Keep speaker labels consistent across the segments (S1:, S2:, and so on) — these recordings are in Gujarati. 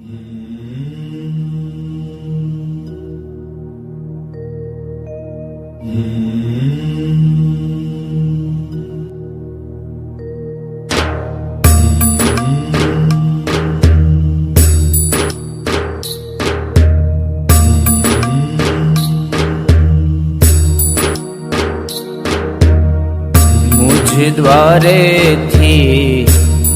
S1: મુझ દ્વારેથી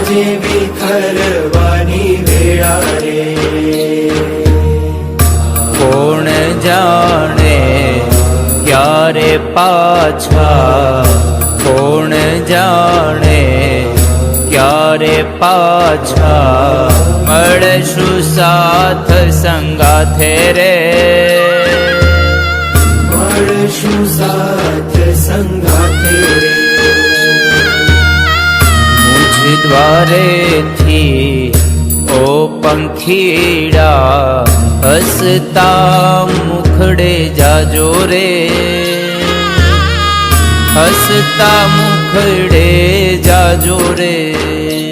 S2: આજે વિખરવાની વેળા રે
S1: કોણ જાણે ક્યારે પાછા? કોણ જાણે ક્યારે પાછા? મળશું સાથ સંગાથે રે.
S2: મળશું સાથ સંગાથે રે.
S1: દ્વારેથી ઓ પંખીડા હસતા મુખડે જાજો રે. હસતા મુખડે જાજો રે.